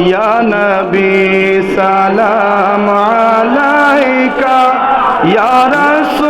ইয়া নবী সালাম আলাইকা ইয়া রাসূল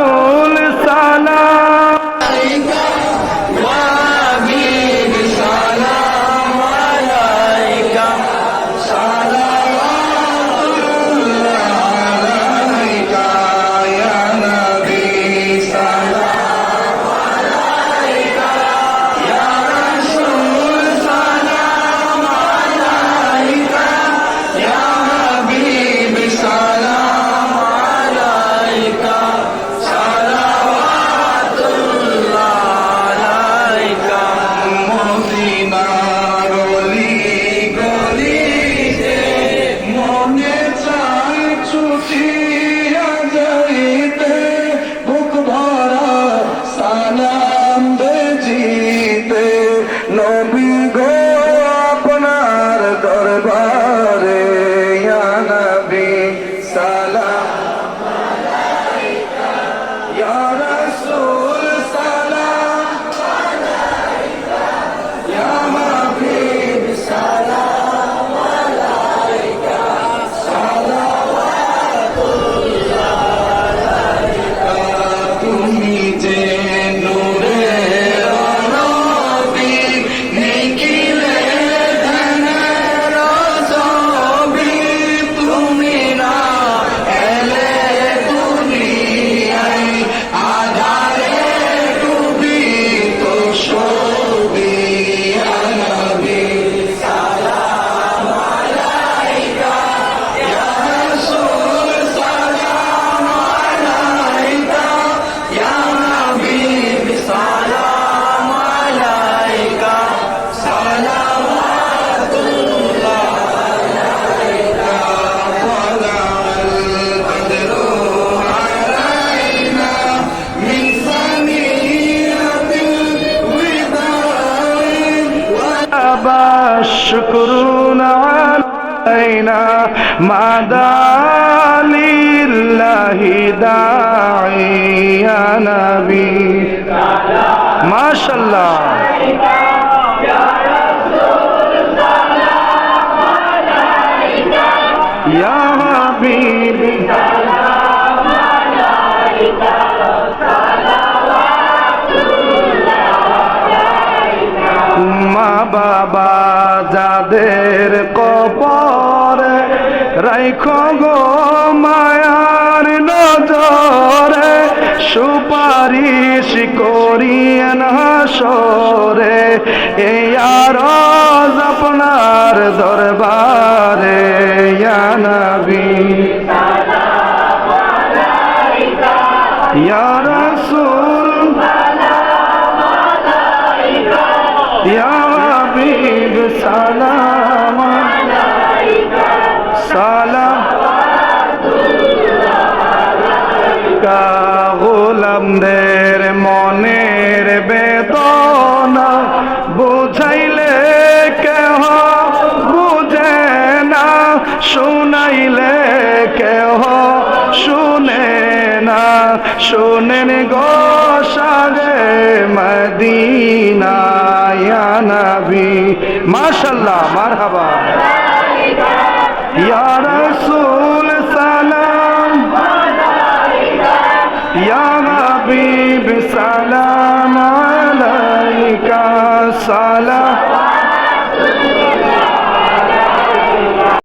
শুক্রুন মাদালিল্লাহি দাইয়া নবী মাশাআল্লাহ বাবা। যাদের কপরে রাইখো গো মায়ার নজরে সুপারিশ করিয়েন হাসরে এই আর আপনার দরবারে। সালাম। গোলামদের মনের বেদনা, বুঝাইলে কেহ বুঝে না, শুনাইলে কেহ শুনে না। শুনেন গো সাগে মদিনা নবী। মাশাল্লাহ, মারহাবা। রাসূল সালাম। ইয়া হাবিব সালাম।